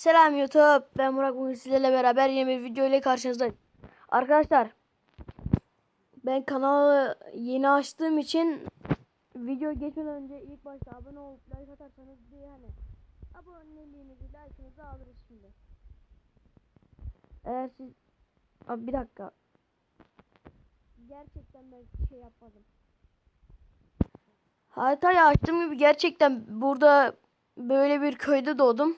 Selam YouTube. Ben Murat bugün sizlerle beraber yeni bir video ile karşınızdayım. Arkadaşlar ben kanalı yeni açtığım için video geçmeden önce ilk başta abone olup like atarsanız diye hani aboneliğinizi like'ınızı alırız şimdi. Eğer siz Abi bir dakika. Gerçekten ben şey yapmadım. Haritayı açtığım gibi gerçekten burada böyle bir köyde doğdum.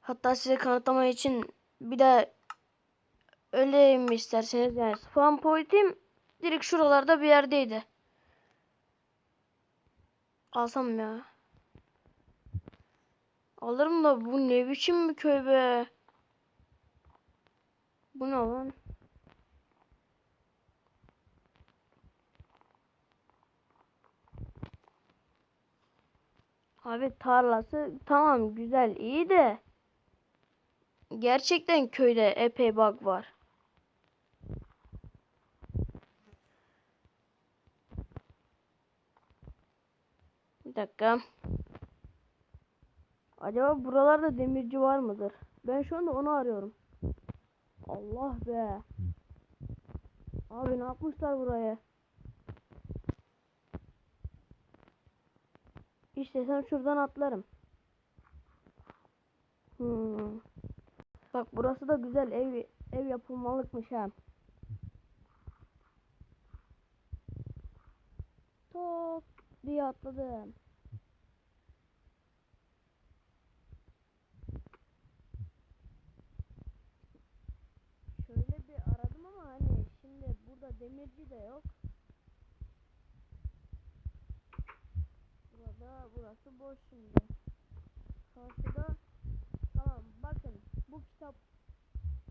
Hatta size kanıtlamak için bir de öyle mi isterseniz yani spawn point'im direkt şuralarda bir yerdeydi. Alsam ya. Alırım da bu ne biçim bir köy be. Bu ne lan? Abi tarlası tamam güzel iyi de gerçekten köyde epey bug var. Bir dakika. Acaba buralarda demirci var mıdır? Ben şu anda onu arıyorum. Allah be. Abi ne yapmışlar buraya? İstesem şuradan atlarım. Hmm. Bak burası da güzel ev ev yapılmalıkmış ha. Top diye atladım. Şöyle bir aradım ama hani şimdi burada demirci de yok. Burada burası boş şimdi. Karşıda tamam bakın bu kitap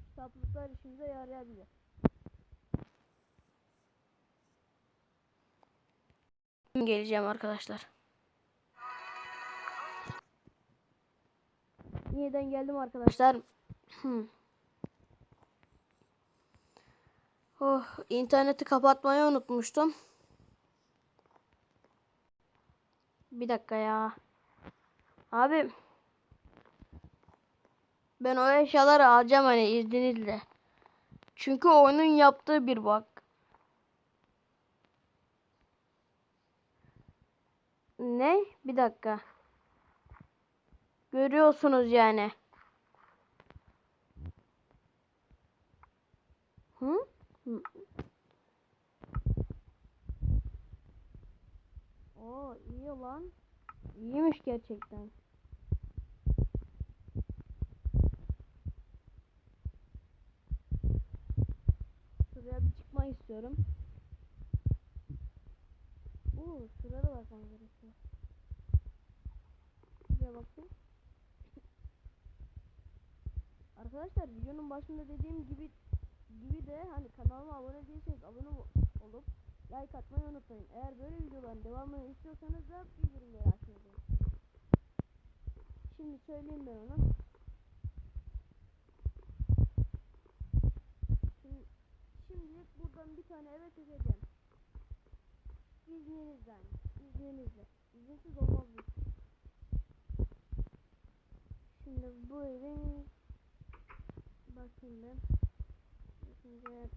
kitaplıklar işimize yarayabilir. Geleceğim arkadaşlar. Yeniden geldim arkadaşlar. Hmm. Oh, interneti kapatmayı unutmuştum. Bir dakika ya. Abi. Ben o eşyaları alacağım hani izninizle. Çünkü oyunun yaptığı bir bug. Ne? Bir dakika. Görüyorsunuz yani. Hı. Oo iyi lan. İyiymiş gerçekten. Şuraya bir çıkmak istiyorum. Oo şuraya da bakmam gerekiyor. Şuraya bakayım. Arkadaşlar videonun başında dediğim gibi gibi de hani kanalıma abone değilseniz abone ol- olup like atmayı unutmayın. Eğer böyle videoların devamını istiyorsanız da bildirimleri açmayı. Şimdi söyleyeyim ben onu. Şimdi, şimdilik buradan bir tane eve çekeceğim. İzninizle. İzninizle. İzinsiz olmaz bu. Şimdi bu evin bakayım ben. Şimdi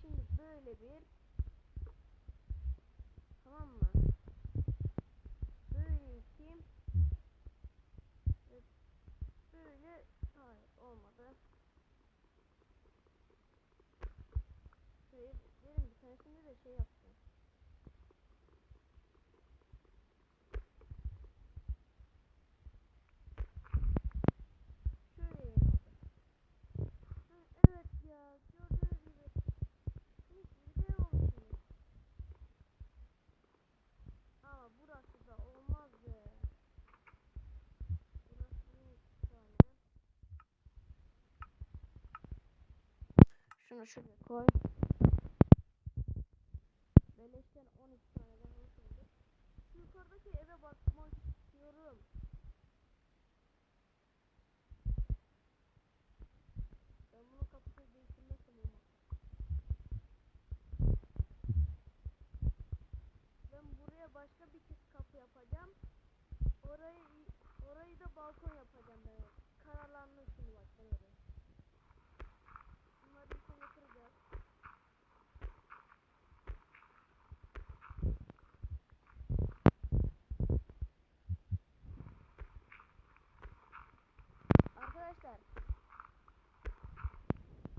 Şimdi böyle bir tamam mı? Böyle iki ve böyle hayır olmadı. Şöyle derim bir tanesinde de şey yaptım. Şöyle evet ya gördüğünüz gibi ev olmuş şimdi. Ama burası da olmaz be. Burası bir tane. Şunu şuraya koy. Beleşten 12 tane daha hoş oldu. Şu yukarıdaki eve bakmak istiyorum. Ben bunun kapısını değiştirmezsem olmaz. Burada balkon yapacağım ben. Kararlandım şimdi bak ben öyle. Bunları bir sene kıracağız. Arkadaşlar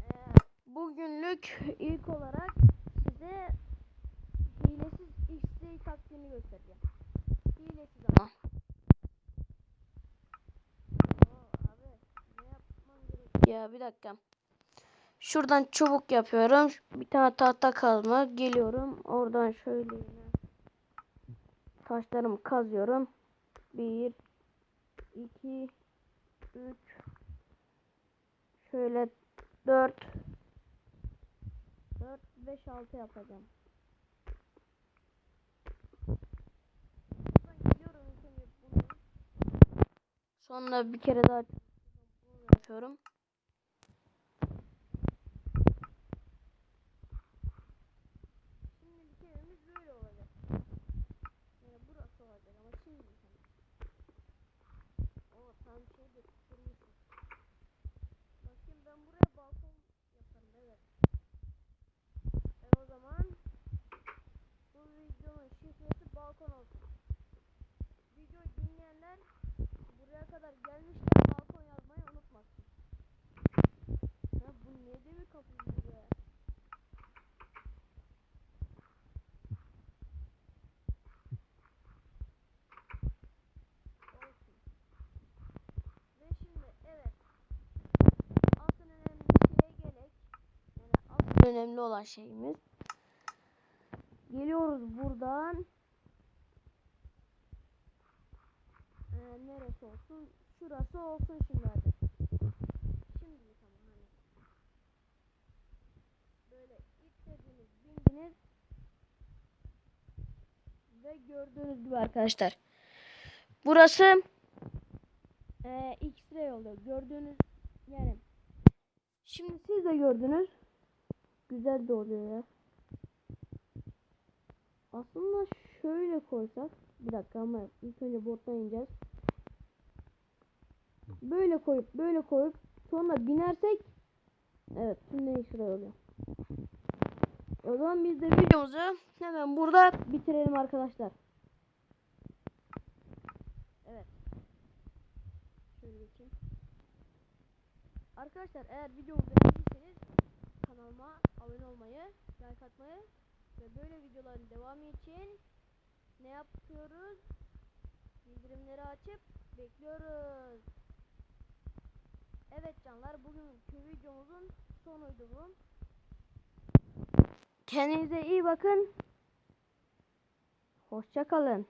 eee, bugünlük ilk olarak size hilesiz isteği taktiğini göstereceğim. Hilesiz ama. Oo, abi ne yapmam gerek? Ya bir dakika. Şuradan çubuk yapıyorum. Bir tane tahta kazma. Geliyorum. Oradan şöyle taşlarımı kazıyorum. Bir, iki, üç, şöyle dört, dört, beş, altı yapacağım. Sonra bir kere daha yapıyorum. Şimdilik evimiz böyle olacak. Yani burası olacak ama şimdi hani. O tam şey de tutturmuşum. Bakayım ben buraya balkon yaparım evet. E o zaman bu videonun şifresi balkon olsun. Video dinleyenler buraya kadar gelmişler balkon yazmayı unutmasın. Ya bu ne demek kapı buraya? olsun. Ve şimdi evet. Asıl önemli şeye gerek. Yani asıl önemli olan şeyimiz. Geliyoruz buradan. Ee, neresi olsun? Şurası olsun şimdi hadi. Şimdi tamam hani. Böyle itlediniz, bindiniz. Ve gördüğünüz gibi arkadaşlar. Burası e, X-ray oluyor. Gördüğünüz yani. Şimdi siz de gördünüz. Güzel de oluyor ya. Aslında şöyle koysak. Bir dakika ama ilk önce bottan ineceğiz. Böyle koyup böyle koyup sonra binersek evet tüm X-ray oluyor. O zaman biz de videomuzu hemen burada bitirelim arkadaşlar. Evet. Şöyle geçeyim. Arkadaşlar eğer videomu beğendiyseniz kanalıma abone olmayı, like atmayı ve böyle videoların devamı için ne yapıyoruz? Bildirimleri açıp bekliyoruz. Evet canlar bugünkü videomuzun sonuydu bu. Kendinize iyi bakın. Hoşça kalın.